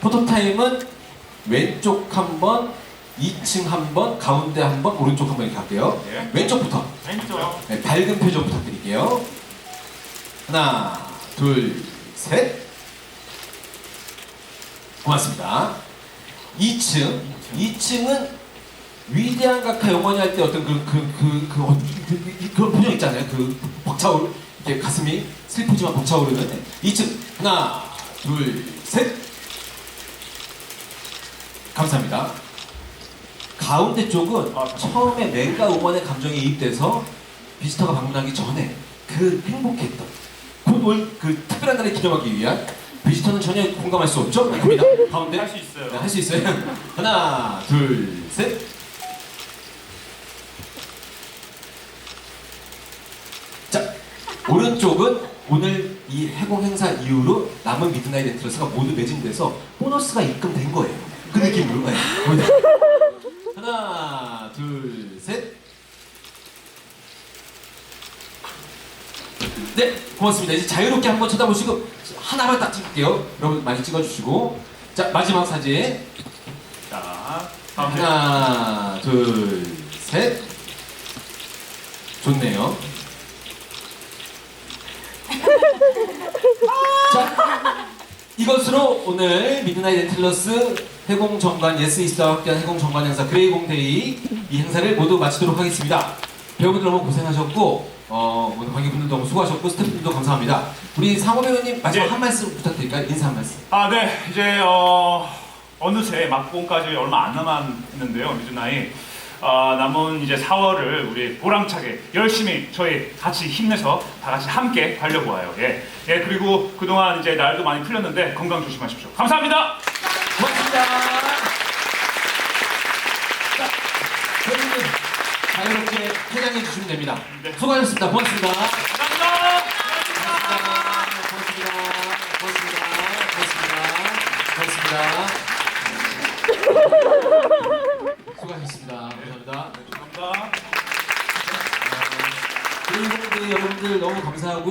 포토타임은 왼쪽 한 번, 2층 한 번, 가운데 한 번, 오른쪽 한 번 이렇게 할게요. 예. 왼쪽부터 왼쪽. 네, 밝은 표정 부탁드릴게요. 하나, 둘, 셋. 고맙습니다. 2층. 2층은 위대한 각하 영원히 할 때 어떤 그, 그, 그, 그, 어, 그, 그, 그런 표정 있잖아요. 그 벅차오르, 이렇게 가슴이 슬프지만 벅차오르는. 네. 2층. 하나, 둘, 셋. 감사합니다. 가운데 쪽은 아, 처음에 맹가 우먼의 감정에 이입돼서 비스터가 방문하기 전에 그 행복했던 그걸 그 특별한 날을 기념하기 위한 비스터는 전혀 공감할 수 없죠? 갑니다. 가운데 할 수 있어요. 네, 할수 있어요. 하나, 둘, 셋. 자, 오른쪽은 오늘 이 해공 행사 이후로 남은 미드나잇 렌트러스가 모두 매진돼서 보너스가 입금된 거예요. 그 느낌으로. 네. 보이죠? 하나, 둘, 셋. 네, 고맙습니다. 이제 자유롭게 한번 쳐다보시고 하나만 딱 찍을게요. 여러분 많이 찍어주시고. 자, 마지막 사진. 자. 하나, 둘, 셋. 좋네요. 자, 이것으로 오늘 미드나잇 렌틀러스 해공 정관 예스 이스타와 함께한 해공 정관 행사 그레이 공데이 이 행사를 모두 마치도록 하겠습니다. 배우분들 너무 고생하셨고 어, 오늘 관객분들도 너무 수고하셨고 스태프분들도 감사합니다. 우리 상호 배우님 마지막 네. 한 말씀 부탁드릴까요? 인사 한 말씀. 아, 네. 이제 어 어느새 막공까지 얼마 안 남았는데요, 미드나잇. 아, 남은 이제 4월을 우리 보람차게 열심히 저희 같이 힘내서 다 같이 함께 달려보아요. 예. 예, 그리고 그동안 이제 날도 많이 풀렸는데 건강 조심하십시오. 감사합니다. 고맙습니다. 자, 여러분 자유롭게 퇴장해 주시면 됩니다. 네. 수고하셨습니다. 고맙습니다. 감사합니다. 고맙습니다. 고맙습니다. 고맙습니다. 고맙습니다. 수고 하셨습니다. 감사합니다. 감사합니다. 그리고 그 여러분들 너무 감사하고요.